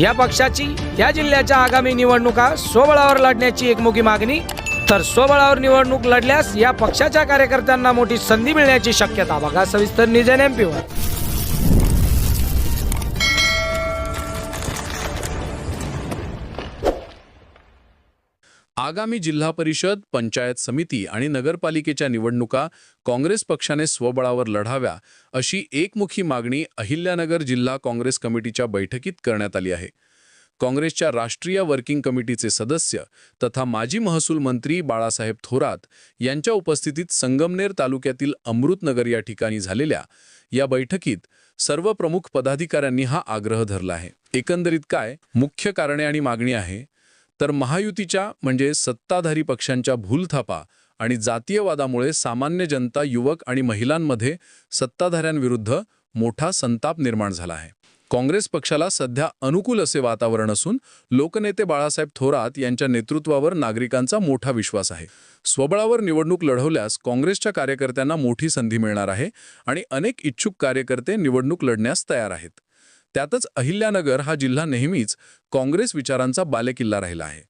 या पक्षाची या जिल्ह्याच्या आगामी निवडणुका स्वबळावर लढण्याची एकमुखी मागणी तर स्वबळावर निवडणूक लढल्यास या पक्षाच्या कार्यकर्त्यांना मोठी संधी मिळण्याची शक्यता बघा सविस्तर निजन एम आगामी जिल्हा परिषद पंचायत समिती आणि नगरपालिकेच्या निवडणुका काँग्रेस पक्षाने स्वबळावर लढाव्या अशी एकमुखी मागणी अहिल्यानगर जिल्हा काँग्रेस कमिटीच्या बैठकीत करण्यात आली आहे. काँग्रेसच्या राष्ट्रीय वर्किंग कमिटीचे सदस्य तथा माजी महसूल मंत्री बाळासाहेब थोरात यांच्या उपस्थितीत संगमनेर तालुक्यातील अमृतनगर या ठिकाणी झालेल्या या बैठकीत सर्व प्रमुख पदाधिकाऱ्यांनी हा आग्रह धरला आहे. एकंदरीत काय? मुख्य कारणे आणि मागणी आहे. तर महायुतीच्या म्हणजे सत्ताधारी पक्षांच्या भूलथापा आणि जातीयवादामुळे सामान्य जनता युवक आणि महिलांमध्ये सत्ताधाऱ्यांविरुद्ध मोठा संताप निर्माण झाला आहे. काँग्रेस पक्षाला सध्या अनुकूल असे वातावरण असून लोकनेते बाळासाहेब थोरात यांच्या नेतृत्वावर नागरिकांचा मोठा विश्वास आहे. स्वबळावर निवडणूक लढवल्यास काँग्रेसच्या कार्यकर्त्यांना मोठी संधी मिळणार आहे आणि अनेक इच्छुक कार्यकर्ते निवडणूक लढण्यास तयार आहेत. त्यातच अहिल्यानगर हा जिल्हा नेहमीच काँग्रेस विचारांचा बालेकिल्ला राहिला आहे.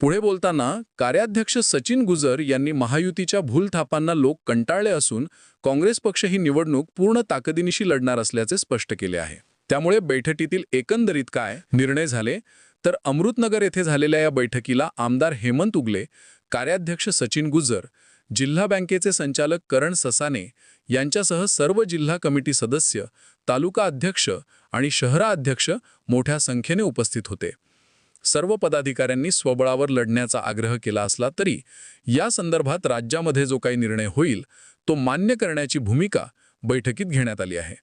पुढे बोलताना कार्याध्यक्ष सचिन गुजर यांनी महायुतीच्या भूलथापांना लोक कंटाळले असून काँग्रेस पक्ष ही निवडणूक पूर्ण ताकदीनिशी लढणार असल्याचे स्पष्ट केले आहे. त्यामुळे बैठकीतील एकंदरीत काय निर्णय झाले? तर अमृतनगर येथे झालेल्या या बैठकीला आमदार हेमंत उगले कार्याध्यक्ष सचिन गुजर जिल्हा बँकेचे संचालक करण ससाने यांच्यासह सर्व जिल्हा कमिटी सदस्य तालुका अध्यक्ष आणि शहराध्यक्ष मोठ्या संख्येने उपस्थित होते. सर्व पदाधिकाऱ्यांनी स्वबळावर लढण्याचा आग्रह केला असला तरी या संदर्भात राज्यामध्ये जो काही निर्णय होईल तो मान्य करण्याची भूमिका बैठकीत घेण्यात आली आहे.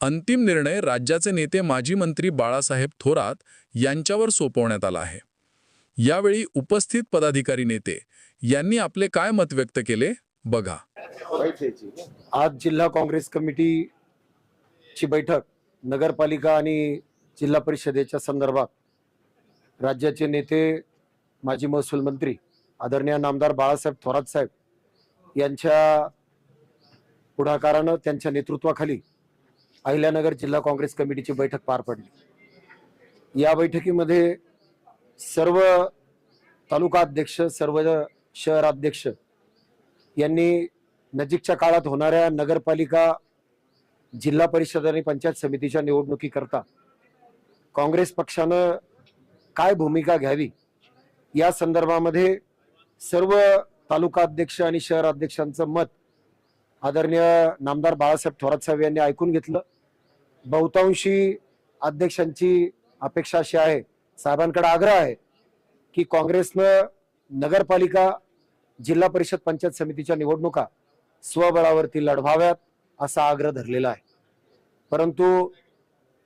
अंतिम निर्णय राज्याचे नेते माजी मंत्री बाळासाहेब थोरात यांच्यावर सोपवण्यात आला आहे. यावेळी उपस्थित पदाधिकारी नेते यांनी आपले काय मत व्यक्त केले? बघा. आज जिल्हा काँग्रेस कमिटीची बैठक नगरपालिका आणि जिल्हा परिषदेच्या संदर्भात राज्याचे नेते माजी महसूल मंत्री आदरणीय नामदार बाळासाहेब थोरात साहेब यांच्या पुढाकारानं त्यांच्या नेतृत्वाखाली अहिल्यानगर जिल्हा काँग्रेस कमिटीची बैठक पार पडली. या बैठकीमध्ये सर्व तालुका अध्यक्ष सर्व शहराध्यक्ष यांनी नजीकच्या काळात होणाऱ्या नगरपालिका जिल्हा परिषद आणि पंचायत समितीच्या निवडणुकीकरता काँग्रेस पक्षानं काय भूमिका घ्यावी या संदर्भामध्ये सर्व तालुका अध्यक्ष आणि शहर अध्यक्षांचं मत आदरणीय नामदार बाळासाहेब थोरात साहेब यांनी ऐकून घेतलं. बहुतांशी अध्यक्षांची अपेक्षा अशी आहे साहेबांकडे आग्रह आहे की काँग्रेसनं नगरपालिका जिल्हा परिषद पंचायत समितीच्या निवडणुका स्वबळावरती लढवाव्यात असा आग्रह धरलेला आहे. परंतु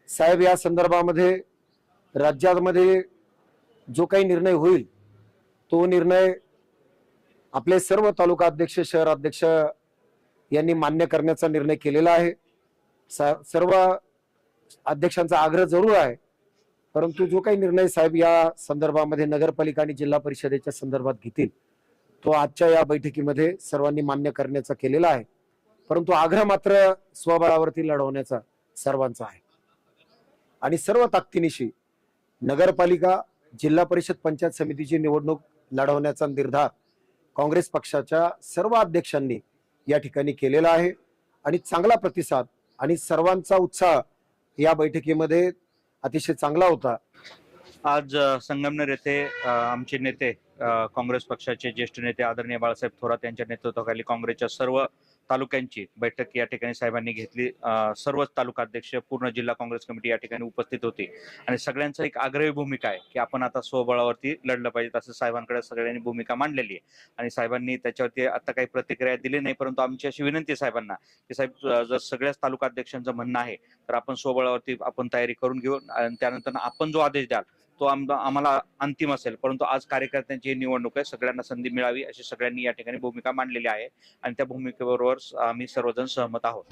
साहेब या संदर्भामध्ये राज्यामध्ये जो काही निर्णय होईल तो निर्णय आपले सर्व तालुका अध्यक्ष शहर अध्यक्ष यांनी मान्य करण्याचा निर्णय केलेला आहे. सर्व अध्यक्षांचा आग्रह जरूर आहे. परंतु जो काही निर्णय साहेब या संदर्भामध्ये नगरपालिका आणि जिल्हा परिषदेच्या संदर्भात घेतील तो आजच्या या बैठकीमध्ये सर्वांनी मान्य करण्याचा केलेला आहे. परंतु आग्रह मात्र स्वबळावरती लढवण्याचा सर्वांचा आहे. आणि सर्व ताकदीनिशी नगरपालिका जिल्हा परिषद पंचायत समितीची निवडणूक लढवण्याचा निर्धार काँग्रेस पक्षाच्या सर्व अध्यक्षांनी या ठिकाणी केलेला आहे. आणि चांगला प्रतिसाद आणि सर्वांचा उत्साह या बैठकीमध्ये अतिशय चांगला होता. आज संगमनेर येथे आमचे नेते काँग्रेस पक्षाचे ज्येष्ठ नेते आदरणीय बाळासाहेब थोरात यांच्या नेतृत्वाखाली काँग्रेसच्या सर्व तालुक्यांची बैठक या ठिकाणी साहेबांनी घेतली. सर्वच तालुका अध्यक्ष पूर्ण जिल्हा काँग्रेस कमिटी या ठिकाणी उपस्थित होती. आणि सगळ्यांचा एक आग्रही भूमिका आहे की आपण आता स्वबळावरती लढलं पाहिजे असं साहेबांकडे सगळ्यांनी भूमिका मांडलेली आहे. आणि साहेबांनी त्याच्यावरती आता काही प्रतिक्रिया दिली नाही परंतु आमची अशी विनंती आहे साहेबांना की साहेब जर सगळ्याच तालुका अध्यक्षांचं म्हणणं आहे तर आपण स्वबळावरती आपण तयारी करून घेऊ. आणि त्यानंतर आपण जो आदेश द्याल तो आम- आम्हाला अंतिम असेल. परंतु आज कार्यकर्त्यांची ही निवडणूक आहे. सगळ्यांना संधी मिळावी अशी सगळ्यांनी या ठिकाणी भूमिका मांडलेली आहे. आणि त्या भूमिकेबरोबर आम्ही सर्वजण सहमत आहोत.